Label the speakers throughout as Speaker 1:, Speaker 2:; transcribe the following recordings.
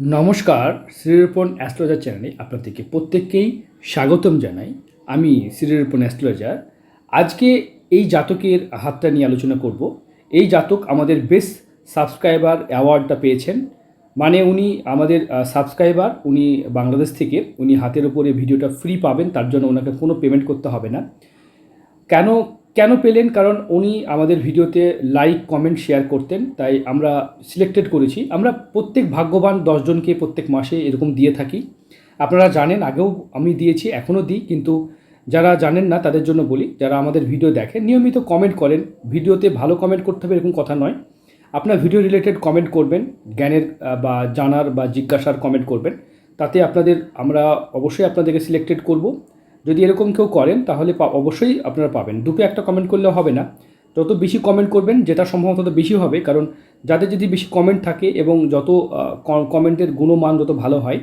Speaker 1: নমস্কার, শ্রীরূপণ অ্যাস্ট্রোলজার চ্যানেলে আপনাদেরকে প্রত্যেককেই স্বাগতম জানাই। আমি শ্রীরূপণ অ্যাস্ট্রোলজার। আজকে এই জাতকের হাতটা নিয়ে আলোচনা করব। এই জাতক আমাদের বেস্ট সাবস্ক্রাইবার অ্যাওয়ার্ডটা পেয়েছেন। মানে উনি আমাদের সাবস্ক্রাইবার, উনি বাংলাদেশ থেকে, উনি হাতের উপরে ভিডিওটা ফ্রি পাবেন, তার জন্য ওনাকে কোনো পেমেন্ট করতে হবে না। কেন কেন পেলেন? কারণ উনি আমাদের ভিডিওতে লাইক কমেন্ট শেয়ার করতেন, তাই আমরা সিলেক্টেড করেছি। আমরা প্রত্যেক ভাগ্যবান দশজনকে প্রত্যেক মাসে এরকম দিয়ে থাকি। আপনারা জানেন, আগেও আমি দিয়েছি, এখনও দিই, কিন্তু যারা জানেন না, তাদের জন্য বলি, যারা আমাদের ভিডিও দেখেন, নিয়মিত কমেন্ট করেন। ভিডিওতে ভালো কমেন্ট করতে হবে এরকম কথা নয়। আপনার ভিডিও রিলেটেড কমেন্ট করবেন, জ্ঞানের বা জানার বা জিজ্ঞাসার কমেন্ট করবেন। তাতে আপনাদের, আমরা অবশ্যই আপনাদেরকে সিলেক্টেড করব। যদি এরকম কেউ করেন, তাহলে অবশ্যই আপনারা পাবেন। দুটো একটা কমেন্ট করলে হবে না। যত বেশি কমেন্ট করবেন, যেটা সম্ভবত তত বেশি হবে, কারণ যাদের যদি বেশি কমেন্ট থাকে এবং যত কমেন্টের গুণমান যত ভালো হয়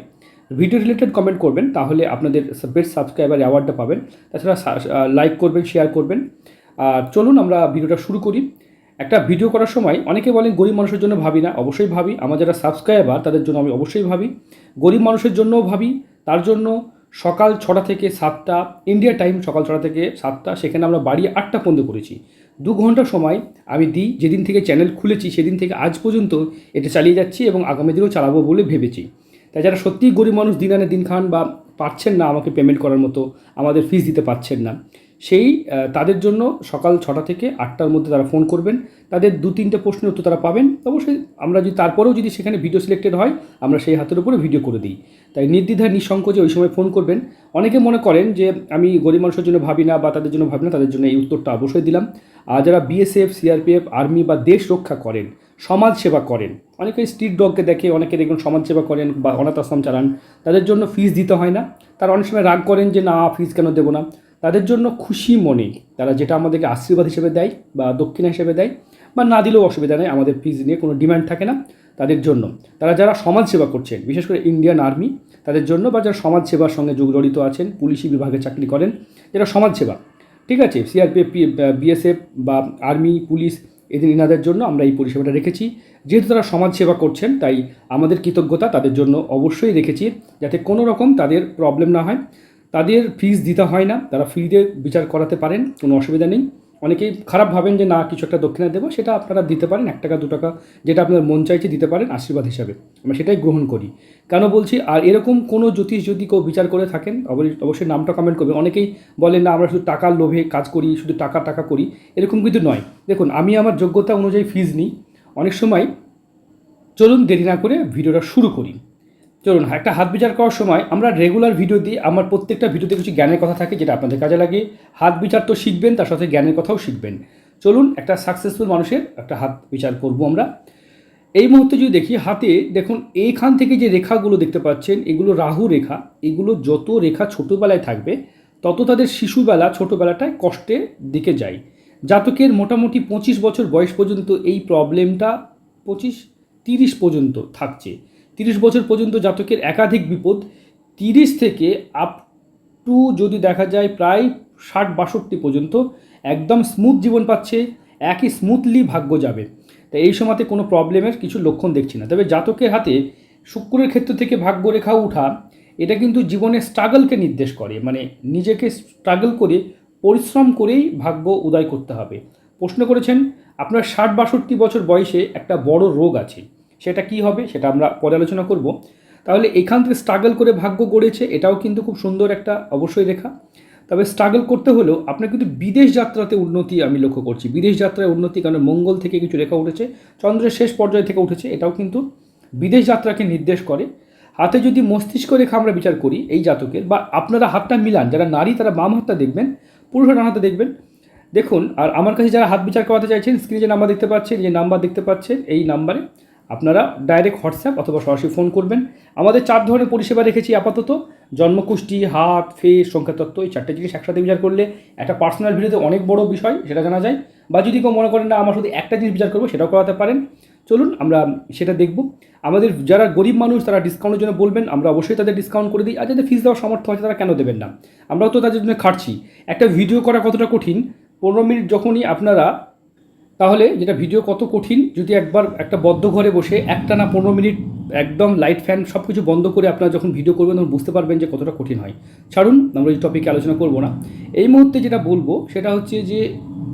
Speaker 1: ভিডিও রিলেটেড কমেন্ট করবেন, তাহলে আপনাদের বেস্ট সাবস্ক্রাইবার অ্যাওয়ার্ডটা পাবেন। তাছাড়া লাইক করবেন শেয়ার করবেন। আর চলুন আমরা ভিডিওটা শুরু করি। একটা ভিডিও করার সময় অনেকে বলেন, গরিব মানুষের জন্য ভাবি না। অবশ্যই ভাবি। আমার যারা সাবস্ক্রাইবার তাদের জন্য আমি অবশ্যই ভাবি। গরিব মানুষের জন্যও ভাবি। তার জন্য সকাল ছটা থেকে সাতটা ইন্ডিয়া টাইম সকাল ছটা থেকে সাতটা, সেখানে আমরা বাড়ি আটটা পর্যন্ত করেছি। দু ঘণ্টা সময় আমি দিই, যেদিন থেকে চ্যানেল খুলেছি, সেদিন থেকে আজ পর্যন্ত এটা চালিয়ে যাচ্ছি এবং আগামী দিনেও চালাবো বলে ভেবেছি। তাই যারা সত্যিই গরিব মানুষ, দিন আনে দিন খান বা পারছেন না আমাকে পেমেন্ট করার মতো, আমাদের ফিস দিতে পারছেন না। সেই তাদের জন্য সকাল ছটা থেকে আটটার মধ্যে তারা ফোন করবেন। তাদের দু তিনটে প্রশ্নের উত্তর তারা পাবেন। অবশ্যই আমরা যদি তারপরেও যদি সেখানে ভিডিও সিলেক্টেড হয়, আমরা সেই হাতের উপরে ভিডিও করে দিই। তাই নির্দ্বিধায়, নিঃসংকোচে ওই সময় ফোন করবেন। অনেকে মনে করেন যে, আমি গরিব মানুষের জন্য ভাবি না বা তাদের জন্য ভাবি না, তাদের জন্য এই উত্তরটা অবশ্যই দিলাম। আর যারা বিএসএফ সিআরপিএফ আর্মি বা দেশ রক্ষা করেন, সমাজ সেবা করেন, অনেকে স্ট্রিট ডগকে দেখে অনেকে দেখবেন সমাজ সেবা করেন বা অনাথ আশ্রম চালান, তাদের জন্য ফিস দিতে হয় না। তারা অনেক সময় রাগ করেন যে, না ফিস কেন দেবো না? তাদের জন্য খুশি মনে তারা যেটা আমাদেরকে আশীর্বাদ হিসেবে দেয় বা দক্ষিণা হিসেবে দেয় বা না দিলেও অসুবিধা নেই, আমাদের ফিজ নিয়ে কোনো ডিমান্ড থাকে না তাদের জন্য। তারা যারা সমাজ সেবা করছেন, বিশেষ করে ইন্ডিয়ান আর্মি তাদের জন্য বা যারা সমাজ সেবার সঙ্গে যোগ জড়িত আছেন, পুলিশি বিভাগে চাকরি করেন, যারা সমাজ সেবা ঠিক আছে? সিআরপিএফ বিএসএফ বা আর্মি পুলিশ, এদের ইনাদের জন্য আমরা এই পরিষেবাটা রেখেছি। যেহেতু তারা সমাজ সেবা করছেন, তাই আমাদের কৃতজ্ঞতা তাদের জন্য অবশ্যই রেখেছি, যাতে কোনো রকম তাদের প্রবলেম না হয়। তাদের ফিস দিতে হয় না, তারা ফ্রিতে বিচার করাতে পারেন, কোনো অসুবিধা নেই। অনেকেই খারাপ ভাবেন যে, না, কিছু একটা দক্ষিণা দেবো। সেটা আপনারা দিতে পারেন, এক টাকা, দু টাকা, যেটা আপনার মন চাইছে দিতে পারেন, আশীর্বাদ হিসাবে। আমরা সেটাই গ্রহণ করি। কেন বলছি? আর এরকম কোনো জ্যোতিষ যদি কেউ বিচার করে থাকেন, অবশ্যই অবশ্যই নামটা কমেন্ট করবে। অনেকেই বলেন, না, আমরা শুধু টাকার লোভে কাজ করি, শুধু টাকা টাকা করি। এরকম কিন্তু নয়। দেখুন, আমি আমার যোগ্যতা অনুযায়ী ফিজ নিই। অনেক সময় চলুন দেরি না করে ভিডিওটা শুরু করি। চলুন, একটা হাত বিচার করার সময় আমরা রেগুলার ভিডিও দিই আমার প্রত্যেকটা ভিডিওতে কিছু জ্ঞানের কথা থাকে যেটা আপনাদের কাজে লাগে। হাত বিচার তো শিখবেন, তার সাথে জ্ঞানের কথাও শিখবেন। চলুন, একটা সাকসেসফুল মানুষের একটা হাত বিচার করব আমরা। এই মুহূর্তে যদি দেখি, হাতে দেখুন, এইখান থেকে যে রেখাগুলো দেখতে পাচ্ছেন, এগুলো রাহু রেখা। এগুলো যত রেখা ছোটোবেলায় থাকবে, তত তাদের শিশুবেলা, ছোটোবেলাটায় কষ্টের দিকে যায়। জাতকের মোটামুটি পঁচিশ বছর বয়স পর্যন্ত এই প্রবলেমটা পঁচিশ, তিরিশ পর্যন্ত থাকছে। তিরিশ বছর পর্যন্ত জাতকের একাধিক বিপদ, তিরিশ থেকে আপ টু যদি দেখা যায় প্রায় ষাট বাষট্টি পর্যন্ত একদম স্মুথ জীবন পাচ্ছে, একই স্মুথলি ভাগ্য যাবে। তাই এই সময়তে কোনো প্রবলেমের কিছু লক্ষণ দেখছি না। তবে জাতকের হাতে শুক্রের ক্ষেত্র থেকে ভাগ্য রেখা উঠা, এটা কিন্তু জীবনের স্ট্রাগলকে নির্দেশ করে। মানে নিজেকে স্ট্রাগল করে, পরিশ্রম করেই ভাগ্য উদয় করতে হবে। প্রশ্ন করেছেন, আপনার ষাট বাষট্টি বছর বয়সে একটা বড় রোগ আছে। সেটা কি হবে সেটা আমরা পরে আলোচনা করব। তাহলে এখান থেকে স্ট্রাগল করে ভাগ্য গড়েছে, এটাও কিন্তু খুব সুন্দর একটা অবশ্যই রেখা। তবে স্ট্রাগল করতে হলেও আপনার কিন্তু বিদেশ যাত্রাতে উন্নতি আমি লক্ষ্য করছি। বিদেশ যাত্রায় উন্নতি কারণ মঙ্গল থেকে কিছু রেখা উঠেছে, চন্দ্রের শেষ পর্যায় থেকে উঠেছে, এটাও কিন্তু বিদেশ যাত্রাকে নির্দেশ করে। হাতে যদি মস্তিষ্ক রেখা আমরা বিচার করি এই জাতকের বা আপনারা হাতটা মিলান, যারা নারী তারা বাম হাতটা দেখবেন পুরুষরা ডান হাতে দেখবেন। দেখুন, আর আমার কাছে যারা হাত বিচার করাতে চাইছেন স্ক্রিনে যে নাম্বার দেখতে পাচ্ছেন যে নাম্বার দেখতে পাচ্ছেন, এই নাম্বারে আপনারা ডাইরেক্ট হোয়াটসঅ্যাপ অথবা সরাসরি ফোন করবেন। আমাদের চার ধরনের পরিষেবা রেখেছি আপাতত। জন্মকুষ্টি হাত, ফেস, সংখ্যাতত্ত্ব, এই চারটে জিনিস একসাথে বিচার করলে একটা পার্সোনাল ভিডিওতে অনেক বড় বিষয়, সেটা জানা যায়। বা যদি কেউ মনে করেন না, আমার শুধু একটা জিনিস বিচার করব, সেটাও করাতে পারেন। চলুন, আমরা সেটা দেখব। আমাদের যারা গরিব মানুষ, তারা ডিসকাউন্টের জন্য বলবেন, আমরা অবশ্যই তাদের ডিসকাউন্ট করে দিই। আর যাদের ফিস দেওয়ার সামর্থ্য আছে, তারা কেন দেবেন না? আমরাও তো তাদের জন্য খাটছি। একটা ভিডিও করা কতটা কঠিন? পনেরো মিনিট যখনই আপনারা তাহলে যেটা ভিডিও কত কঠিন, যদি একবার একটা বদ্ধ ঘরে বসে একটা না পনেরো মিনিট একদম লাইট ফ্যান সব কিছু বন্ধ করে আপনারা যখন ভিডিও করবেন, তখন বুঝতে পারবেন যে কতটা কঠিন হয়। ছাড়ুন, আমরা এই টপিকে আলোচনা করব না। এই মুহূর্তে যেটা বলব, সেটা হচ্ছে যে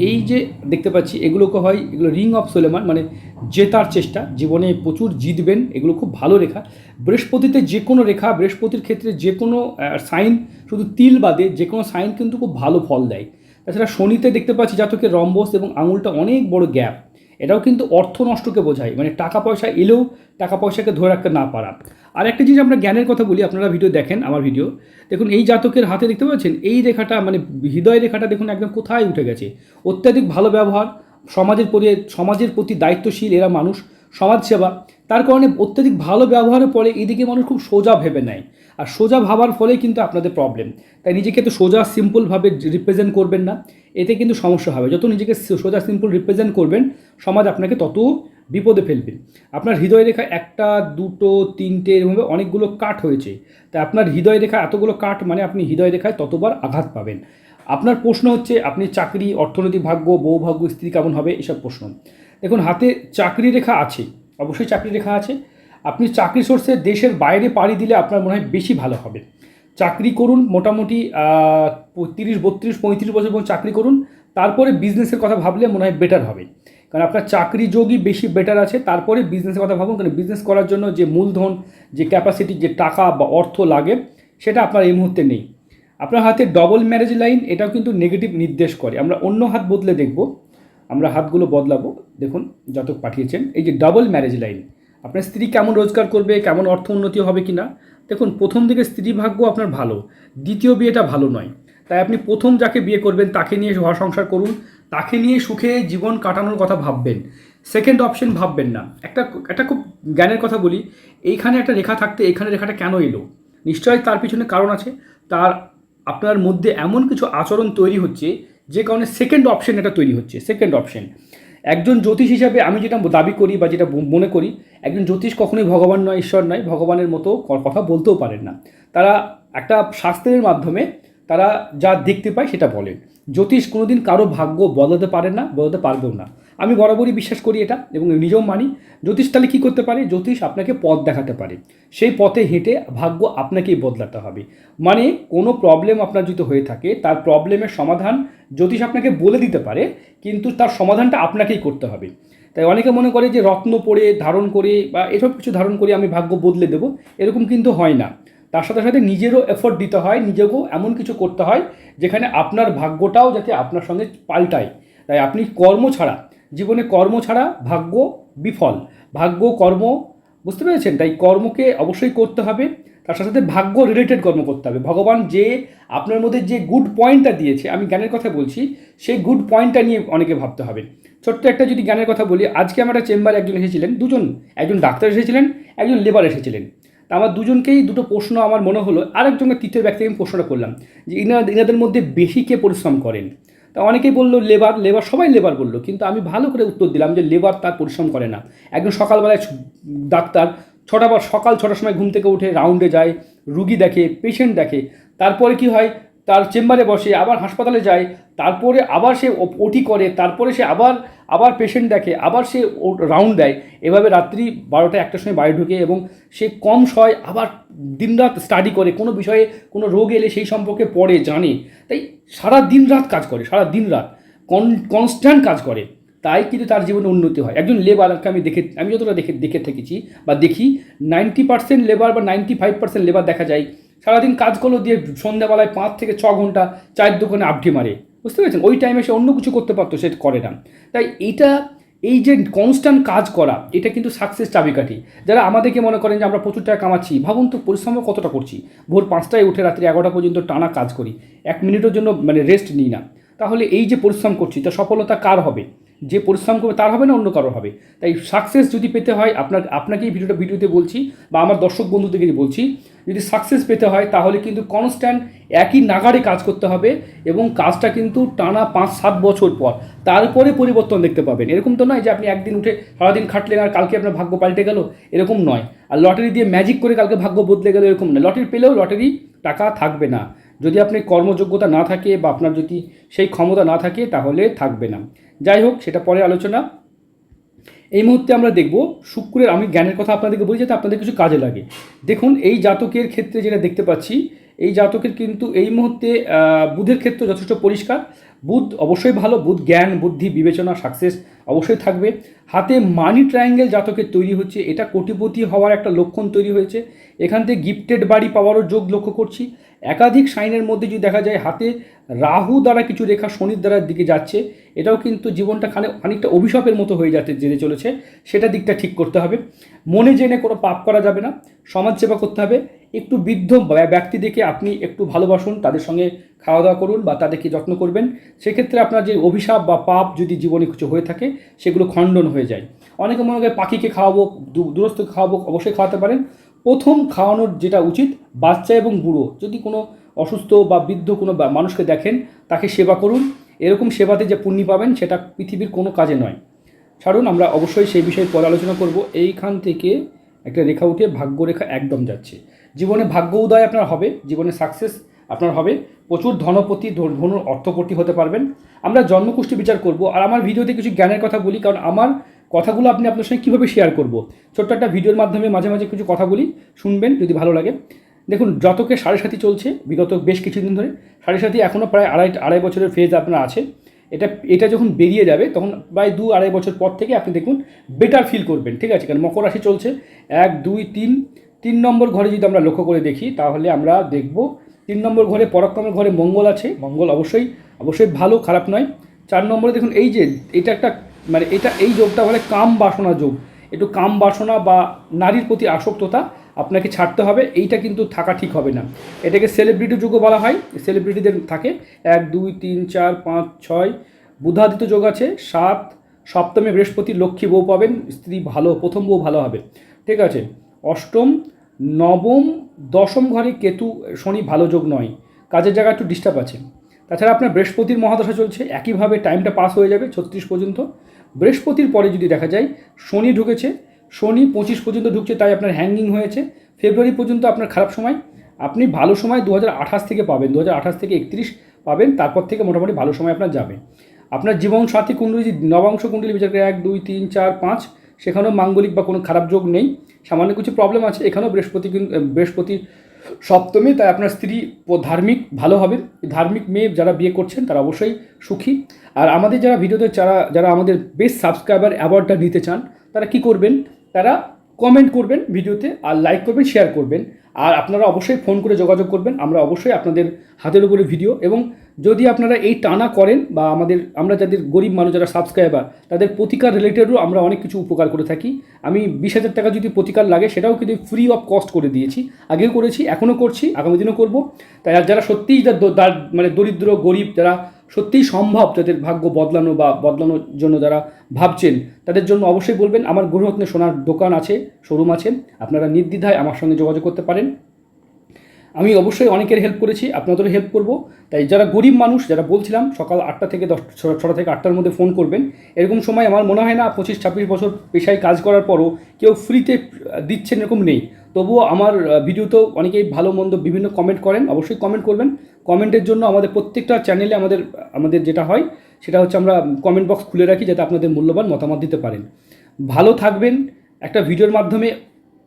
Speaker 1: এই যে দেখতে পাচ্ছি, এগুলোকে হয়, এগুলো রিং অফ সোলেমান মানে জেতার চেষ্টা। জীবনে প্রচুর জিতবেন, এগুলো খুব ভালো রেখা। বৃহস্পতিতে যে কোনো রেখা, বৃহস্পতির ক্ষেত্রে যে কোনো সাইন শুধু তিল বাদে যে কোনো সাইন কিন্তু খুব ভালো ফল দেয়। তাছাড়া শনিতে দেখতে পাচ্ছি জাতকের রম্বস এবং আঙুলটা অনেক বড় গ্যাপ। এটাও কিন্তু অর্থ নষ্টকে বোঝায় মানে টাকা পয়সা এলেও টাকা পয়সাকে ধরে রাখতে না পারা। আর একটা জিনিস আমরা জ্ঞানের কথা বলি, আপনারা ভিডিও দেখেন আমার ভিডিও। দেখুন, এই জাতকের হাতে দেখতে পাচ্ছেন, এই রেখাটা মানে হৃদয় রেখাটা দেখুন একদম কোথায় উঠে গেছে। অত্যাধিক ভালো ব্যবহার, সমাজের পরি সমাজের প্রতি দায়িত্বশীল এরা মানুষ, সমাজসেবা। তার কারণে অত্যাধিক ভালো ব্যবহারের পরে এদিকে মানুষ খুব সোজা ভেবে নেয়। আর সোজা ভাবার ফলে কিন্তু আপনাদের প্রবলেম তাই নিজেকে তো সোজা সিম্পলভাবে রিপ্রেজেন্ট করবেন না। এতে কিন্তু সমস্যা হবে। যত নিজেকে সোজা সিম্পল রিপ্রেজেন্ট করবেন, সমাজ আপনাকে তত বিপদে ফেলবেন আপনার হৃদয় রেখা একটা, দুটো, তিনটে এরকমভাবে অনেকগুলো কাঠ হয়েছে। তাই আপনার হৃদয় রেখা, এতগুলো কাঠ মানে আপনি হৃদয় রেখায় ততবার আঘাত পাবেন। আপনার প্রশ্ন হচ্ছে, আপনি চাকরি, অর্থনৈতিক ভাগ্য, বউ ভাগ্য, স্ত্রী কেমন হবে? এসব প্রশ্ন। দেখুন, হাতে চাকরি রেখা আছে। অবশ্যই চাকরি রেখা আছে। আপনি চাকরি সোর্সে দেশের বাইরে পাড়ি দিলে আপনার মনে হয় বেশি ভালো হবে। চাকরি করুন মোটামুটি তিরিশ, বত্রিশ, পঁয়ত্রিশ বছর পর্যন্ত চাকরি করুন। তারপরে বিজনেসের কথা ভাবলে মনে হয় বেটার হবে। কারণ আপনার চাকরি যোগই বেশি বেটার আছে। তারপরে বিজনেসের কথা ভাবুন, কারণ বিজনেস করার জন্য যে মূলধন, যে ক্যাপাসিটি যে টাকা বা অর্থ লাগে, সেটা আপনার এই মুহূর্তে নেই। আপনার হাতে ডবল ম্যারেজ লাইন এটাও কিন্তু নেগেটিভ নির্দেশ করে। আমরা অন্য হাত বদলে দেখব। আমরা হাতগুলো বদলাবো। দেখুন, জাতক পাঠিয়েছেন। এই যে ডাবল ম্যারেজ লাইন আপনার স্ত্রী কেমন রোজগার করবে, কেমন অর্থ উন্নতি হবে কি না দেখুন, প্রথম দিকে স্ত্রী ভাগ্য আপনার ভালো, দ্বিতীয় বিয়েটা ভালো নয়। তাই আপনি প্রথম যাকে বিয়ে করবেন, তাকে নিয়ে ঘর সংসার করুন, তাকে নিয়ে সুখে জীবন কাটানোর কথা ভাববেন। সেকেন্ড অপশন ভাববেন না। একটা একটা খুব জ্ঞানের কথা বলি, এইখানে একটা রেখা থাকতে এইখানে রেখাটা কেন এলো? নিশ্চয়ই তার পিছনে কারণ আছে। তার, আপনার মধ্যে এমন কিছু আচরণ তৈরি হচ্ছে যে কারণে সেকেন্ড অপশন এটা তৈরি হচ্ছে সেকেন্ড অপশন একজন জ্যোতিষ হিসাবে আমি যেটা দাবি করি বা যেটা মনে করি, একজন জ্যোতিষ কখনোই ভগবান নয়, ঈশ্বর নয়, ভগবানের মতো কথা বলতেও পারেন না। তারা একটা শাস্ত্রের মাধ্যমে তারা যা দেখতে পায় সেটা বলেন জ্যোতিষ কোনোদিন কারও ভাগ্য বদলাতে পারে না, বদলাতে পারবেও না। আমি বরাবরই বিশ্বাস করি এটা এবং নিজেও মানি, জ্যোতিষ তাহলে কী করতে পারে? জ্যোতিষ আপনাকে পথ দেখাতে পারে। সেই পথে হেঁটে ভাগ্য আপনাকেই বদলাতে হবে। মানে কোনো প্রবলেম আপনার যদি হয়ে থাকে, তার প্রবলেমের সমাধান জ্যোতিষ আপনাকে বলে দিতে পারে, কিন্তু তার সমাধানটা আপনাকেই করতে হবে। তাই অনেকে মনে করে যে রত্ন পড়ে, ধারণ করে বা এসব কিছু ধারণ করে আমি ভাগ্য বদলে দেবো, এরকম কিন্তু হয় না। তার সাথে সাথে নিজেরও এফোর্ট দিতে হয়, নিজেকেও এমন কিছু করতে হয়, যেখানে আপনার ভাগ্যটাও যাতে আপনার সঙ্গে পাল্টায়। তাই আপনি কর্ম ছাড়া, জীবনে কর্ম ছাড়া ভাগ্য বিফল। ভাগ্য, কর্ম, বুঝতে পেরেছেন? তাই কর্মকে অবশ্যই করতে হবে। তার সাথে সাথে ভাগ্য রিলেটেড কর্ম করতে হবে। ভগবান যে আপনার মধ্যে যে গুড পয়েন্টটা দিয়েছে, আমি জ্ঞানের কথা বলছি, সেই গুড পয়েন্টটা নিয়ে অনেকে ভাবতে হবে। ছোট্ট একটা যদি জ্ঞানের কথা বলি, আজকে আমার একটা চেম্বারে একজন এসেছিলেন, দুজন, একজন ডাক্তার এসেছিলেন, একজন লেবার এসেছিলেন। তা আমার দুজনকেই দুটো প্রশ্ন আমার মনে হলো, আরেকজনকে তৃতীয় ব্যক্তিকে আমি প্রশ্নটা করলাম, যে ইনার, ইনাদের মধ্যে বেশি কে পরিশ্রম করেন? তা অনেকেই বলল লেবার লেবার সবাই লেবার বলল, কিন্তু আমি ভালো করে উত্তর দিলাম যে লেবার তার পরিশ্রম করে না। একজন সকালবেলায় ডাক্তার ছটা বার সকাল ছটার সময় ঘুম থেকে উঠে রাউন্ডে যায়, রুগী দেখে পেশেন্ট দেখে। তারপরে কি হয়? তার চেম্বারে বসে, আবার হাসপাতালে যায়, তারপরে আবার সে ওটি করে, তারপরে সে আবার আবার পেশেন্ট দেখে, আবার সে রাউন্ড দেয়। এভাবে রাত্রি বারোটা একটার সময় বাড়ি ঢুকে এবং সে কম সয় আবার দিনরাত স্টাডি করে, কোনো বিষয়ে কোনো রোগ এলে সেই সম্পর্কে পড়ে, জানে। তাই সারা দিন রাত কাজ করে, সারা দিন রাত কনস্ট্যান্ট কাজ করে। তাই কিন্তু তার জীবনে উন্নতি হয়। একজন লেবারকে আমি দেখে, আমি যতটা দেখে দেখে থেকেছি বা দেখি নাইনটি পার্সেন্ট লেবার বা নাইনটি ফাইভ পার্সেন্ট লেবার দেখা যায়, সারাদিন কাজ করল দিয়ে সন্ধ্যাবেলায় পাঁচ থেকে ছ ঘণ্টা চায়ের দোকানে আবঠি মারে। বুঝতে পেরেছেন? ওই টাইমে সে অন্য কিছু করতে পারতো, সে করে না। তাই এইটা এই যে কনস্ট্যান্ট কাজ করা, এটা কিন্তু সাকসেস চাবিকাঠি। যারা আমাদেরকে মনে করেন যে আমরা প্রচুর টাকা কামাচ্ছি, ভাবুন তো পরিশ্রম কতটা করছি? ভোর পাঁচটায় উঠে রাত্রি এগারোটা পর্যন্ত টানা কাজ করি। এক মিনিটের জন্য মানে রেস্ট নিই না। তাহলে এই যে পরিশ্রম করছি তা সফলতা কার হবে? যে পরিশ্রম করবে তার হবে না, অন্য কারও হবে। তাই সাকসেস যদি পেতে হয় আপনার আপনাকেই ভিডিওটা, ভিডিওতে বলছি বা আমার দর্শক বন্ধুদেরকে বলছি, যদি সাকসেস পেতে হয়, তাহলে কিন্তু কনস্ট্যান্ট একই নাগারে কাজ করতে হবে এবং কাজটা কিন্তু টানা পাঁচ, সাত বছর পর তারপরে পরিবর্তন দেখতে পাবেন। এরকম তো নয় যে আপনি একদিন উঠে সারাদিন খাটলেন আর কালকে আপনার ভাগ্য পাল্টে গেল, এরকম নয়। আর লটারি দিয়ে ম্যাজিক করে কালকে ভাগ্য বদলে গেল, এরকম নয়। লটারি পেলেও লটারি টাকা থাকবে না। যদি আপনি কর্মযোগ্যতা না থাকে বা আপনার যদি সেই ক্ষমতা না থাকে, তাহলে থাকবে না। যাই হোক, সেটা পরে আলোচনা। এই মুহূর্তে আমরা দেখব, শুক্রের, আমি জ্ঞানের কথা আপনাদেরকে বলি যাতে আপনাদের কিছু কাজে লাগে। দেখুন, এই জাতকের ক্ষেত্রে যেটা দেখতে পাচ্ছি, এই জাতকের কিন্তু এই মুহূর্তে বুধের ক্ষেত্রে যথেষ্ট পরিষ্কার। বুধ অবশ্যই ভালো, বুধ জ্ঞান, বুদ্ধি, বিবেচনা সাকসেস অবশ্যই থাকবে। হাতে মানি ট্রায়াঙ্গেল জাতকের তৈরি হচ্ছে, এটা কোটিপতি হওয়ার একটা লক্ষণ তৈরি হয়েছে। এখান থেকে গিফটেড বাড়ি পাওয়ারও যোগ লক্ষ্য করছি। একাধিক সাইনের মধ্যে যদি দেখা যায় হাতে রাহু দ্বারা কিছু রেখা শনির দ্বারা দিকে যাচ্ছে, এটাও কিন্তু জীবনটা খানে অনেকটা অভিশাপের মতো হয়ে যাতে যেতে চলেছে, সেটা দিকটা ঠিক করতে হবে। মনে জেনে কোনো পাপ করা যাবে না সমাজসেবা করতে হবে। একটু বৃদ্ধ ব্যা- ব্যক্তি দেখে আপনি একটু ভালোবাসুন, তাদের সঙ্গে খাওয়া দাওয়া করুন বা তাদেরকে যত্ন করবেন। সেক্ষেত্রে আপনার যে অভিশাপ বা পাপ যদি জীবনে কিছু হয়ে থাকে, সেগুলো খণ্ডন হয়ে যায়। অনেকে মনে হয় পাখিকে খাওয়াবো দূরস্থ খাওয়াবো, অবশ্যই খাওয়াতে পারেন। প্রথম খাওয়ানোর যেটা উচিত, বাচ্চা এবং বুড়ো। যদি কোনো অসুস্থ বা বৃদ্ধ কোনো মানুষকে দেখেন, তাকে সেবা করুন। এরকম সেবাতে যে পুণ্যি পাবেন, সেটা পৃথিবীর কোনো কাজে নয়। ছাড়ুন, আমরা অবশ্যই সেই বিষয়ে পরে আলোচনা করব। এইখান থেকে একটা রেখা উঠে ভাগ্যরেখা একদম যাচ্ছে। জীবনে ভাগ্য উদয় আপনার হবে, জীবনে সাকসেস আপনার হবে। প্রচুর ধনপতি ধনুর অর্থপতি হতে পারবেন। আমরা জন্মকুষ্টি বিচার করব। আর আমার ভিডিওতে কিছু জ্ঞানের কথা বলি, কারণ আমার কথাগুলো আপনি আপনার সঙ্গে কীভাবে শেয়ার করব? ছোট্ট একটা ভিডিওর মাধ্যমে মাঝে মাঝে কিছু কথা বলি, শুনবেন যদি ভালো লাগে। দেখুন, যতকে সাড়ে সাথী চলছে, বিগত বেশ কিছুদিন ধরে, সাড়ে সাথী এখনও প্রায় আড়াই আড়াই বছরের ফেজ আপনার আছে। এটা এটা যখন বেরিয়ে যাবে, তখন প্রায় দু, আড়াই বছর পর থেকে আপনি দেখুন বেটার ফিল করবেন, ঠিক আছে? কারণ মকর রাশি চলছে, এক, দুই, তিন তিন নম্বর ঘরে যদি আমরা লক্ষ্য করে দেখি, তাহলে আমরা দেখব তিন নম্বর ঘরে পরাক্রমের ঘরে মঙ্গল আছে। মঙ্গল অবশ্যই অবশ্যই ভালো, খারাপ নয়। চার নম্বরে দেখুন, এই যে, এটা একটা মানে এটা, এই যোগটা বলে কাম বাসনা যোগ। একটু কাম বাসনা বা নারীর প্রতি আসক্ততা আপনাকে ছাড়তে হবে, এইটা কিন্তু থাকা ঠিক হবে না। এটাকে সেলিব্রিটি যুগও বলা হয় সেলিব্রিটিদের থাকে। এক, দুই, তিন, চার, পাঁচ, ছয়, বুধাদিত্য যোগ আছে, সাত, সপ্তমে বৃহস্পতি, লক্ষ্মী বউ পাবেন, স্ত্রী ভালো, প্রথম বউ ভালো হবে। ঠিক আছে? অষ্টম, নবম, দশম ঘরে কেতু, শনি ভালো যোগ নয়। কাজের জায়গা একটু ডিস্টার্ব আছে। তাছাড়া আপনার বৃহস্পতির মহাদশা চলছে, একইভাবে টাইমটা পাস হয়ে যাবে ছত্রিশ পর্যন্ত। বৃহস্পতির পরে যদি দেখা যায়, শনি ঢুকেছে, শনি পঁচিশ পর্যন্ত ঢুকছে, তাই আপনার হ্যাঙ্গিং হয়েছে। ফেব্রুয়ারি পর্যন্ত আপনার খারাপ সময়। আপনি ভালো সময় দু থেকে পাবেন দু থেকে একত্রিশ পাবেন, তারপর থেকে মোটামুটি ভালো সময় আপনার যাবে। আপনার জীবন সাথী কুণ্ডলী, নবাংশ কুণ্ডলী বিচার করে এক, দুই, তিন, চার, পাঁচ, সেখানেও মাঙ্গলিক বা কোনো খারাপ যোগ নেই। সামান্য কিছু প্রবলেম আছে, এখানেও বৃহস্পতি বৃহস্পতি সপ্তমী, তাই আপনার স্ত্রী ধার্মিক ভালো হবে। ধার্মিক মেয়ে যারা বিয়ে করছেন, তারা অবশ্যই সুখী। আর আমাদের যারা ভিডিওতে যারা যারা আমাদের বেস্ট সাবস্ক্রাইবার অ্যাওয়ার্ডটা নিতে চান, তারা কি করবেন? তারা কমেন্ট করবেন ভিডিওতে আর লাইক করবেন শেয়ার করবেন। আর আপনারা অবশ্যই ফোন করে যোগাযোগ করবেন। আমরা অবশ্যই আপনাদের হাতের উপরে ভিডিও এবং যদি আপনারা এই টানা করেন বা আমাদের, আমরা যাদের গরিব মানুষ, যারা সাবস্ক্রাইবার তাদের প্রতিকার রিলেটেডও আমরা অনেক কিছু উপকার করে থাকি। আমি বিশ হাজার টাকা যদি প্রতিকার লাগে, সেটাও কিন্তু ফ্রি অফ কস্ট করে দিয়েছি। আগেও করেছি, এখনও করছি, আগামী দিনও করব। তাই যারা সত্যিই যা দ- দার- মানে দরিদ্র, গরিব, যারা সত্যিই সম্ভব যাদের ভাগ্য বদলানো বা বদলানোর জন্য যারা ভাবছেন, তাদের জন্য অবশ্যই বলবেন। আমার গৃহরত্নে সোনার দোকান আছে শোরুম আছে। আপনারা নির্দ্বিধায় আমার সঙ্গে যোগাযোগ করতে পারেন। আমি অবশ্যই অনেকের হেল্প করেছি, আপনাদেরও হেল্প করব। তাই যারা গরিব মানুষ, যারা বলছিলাম, সকাল আটটা থেকে দশ ছটা থেকে আটটার মধ্যে ফোন করবেন। এরকম সময় আমার মনে হয় না পঁচিশ, ছাব্বিশ বছর পেশায় কাজ করার পরও কেউ ফ্রিতে দিচ্ছেন এরকম নেই। তবুও আমার ভিডিওতেও অনেকেই ভালো, মন্দ বিভিন্ন কমেন্ট করেন, অবশ্যই কমেন্ট করবেন। কমেন্টের জন্য আমাদের প্রত্যেকটা চ্যানেলে আমাদের আমাদের যেটা হয়, সেটা হচ্ছে আমরা কমেন্ট বক্স খুলে রাখি, যাতে আপনাদের মূল্যবান মতামত দিতে পারেন। ভালো থাকবেন, একটা ভিডিওর মাধ্যমে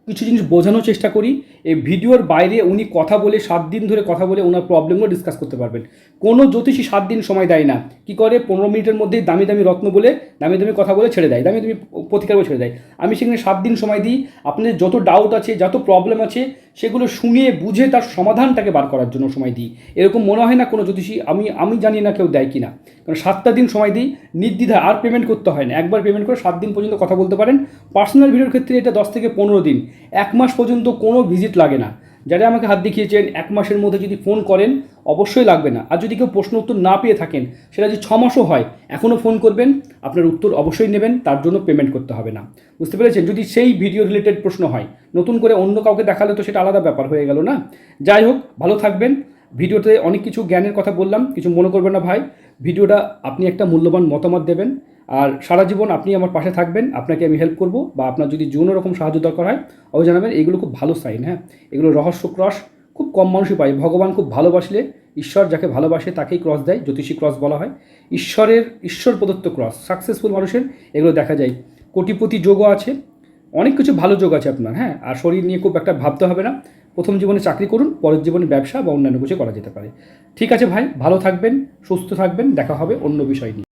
Speaker 1: কিছু জিনিস বোঝানোর চেষ্টা করি। এই ভিডিওর বাইরে উনি কথা বলে, সাত দিন ধরে কথা বলে ওনার প্রবলেমগুলো ডিসকাস করতে পারবেন। কোনো জ্যোতিষী সাত দিন সময় দেয় না। কি করে? পনেরো মিনিটের মধ্যেই দামি দামি রত্ন বলে, দামি দামি কথা বলে ছেড়ে দেয়, দামি দামি প্রতিকার ছেড়ে দেয়। আমি সেখানে সাত দিন সময় দিই। আপনাদের যত ডাউট আছে, যত প্রবলেম আছে, সেগুলো শুনিয়ে, বুঝে তার সমাধানটাকে বার করার জন্য সময় দিই। এরকম মনে হয় না কোনো জ্যোতিষী, আমি আমি জানি না কেউ দেয় কি না কারণ সাতটা দিন সময় দিই নির্দ্বিধা আর পেমেন্ট করতে হয় না। একবার পেমেন্ট করে সাত দিন পর্যন্ত কথা বলতে পারেন। পার্সোনাল ভিডিওর ক্ষেত্রে এটা দশ থেকে পনেরো দিন। এক মাস পর্যন্ত কোনো ভিজিট লাগে না। যারা আমাকে হাত দেখিয়েছেন, এক মাসের মধ্যে যদি ফোন করেন, অবশ্যই লাগবে না। আর যদি কেউ প্রশ্ন উত্তর না পেয়ে থাকেন, সেটা যদি ছ মাসও হয় এখনও ফোন করবেন, আপনার উত্তর অবশ্যই নেবেন, তার জন্য পেমেন্ট করতে হবে না। বুঝতে পেরেছেন? যদি সেই ভিডিও রিলেটেড প্রশ্ন হয়, নতুন করে অন্য কাউকে দেখালে তো সেটা আলাদা ব্যাপার হয়ে গেল না? যাই হোক, ভালো থাকবেন। ভিডিওতে অনেক কিছু জ্ঞানের কথা বললাম, কিছু মনে করবেন না ভাই। ভিডিওটা আপনি একটা মূল্যবান মতামত দেবেন। আর সারা জীবন আপনি আমার পাশে থাকবেন, আপনাকে আমি হেল্প করব বা আপনার যদি যে রকম সাহায্য দরকার হয়, অবশ্যই জানাবেন, এগুলো খুব ভালো সাইন হ্যাঁ? এগুলো রহস্য ক্রস খুব কম মানুষই পায়। ভগবান খুব ভালোবাসলে ঈশ্বর যাকে ভালোবাসে তাকেই ক্রস দেয়, জ্যোতিষী ক্রস বলা হয়। ঈশ্বরের, ঈশ্বর প্রদত্ত ক্রস সাকসেসফুল মানুষের এগুলো দেখা যায়। কোটিপতি যোগও আছে, অনেক কিছু ভালো যোগ আছে আপনার হ্যাঁ? আর শরীর নিয়ে খুব একটা ভাবতে হবে না। প্রথম জীবনে চাকরি করুন, পরের জীবনে ব্যবসা বা অন্যান্য কিছু করা যেতে পারে। ঠিক আছে ভাই, ভালো থাকবেন, সুস্থ থাকবেন, দেখা হবে অন্য বিষয় নিয়ে।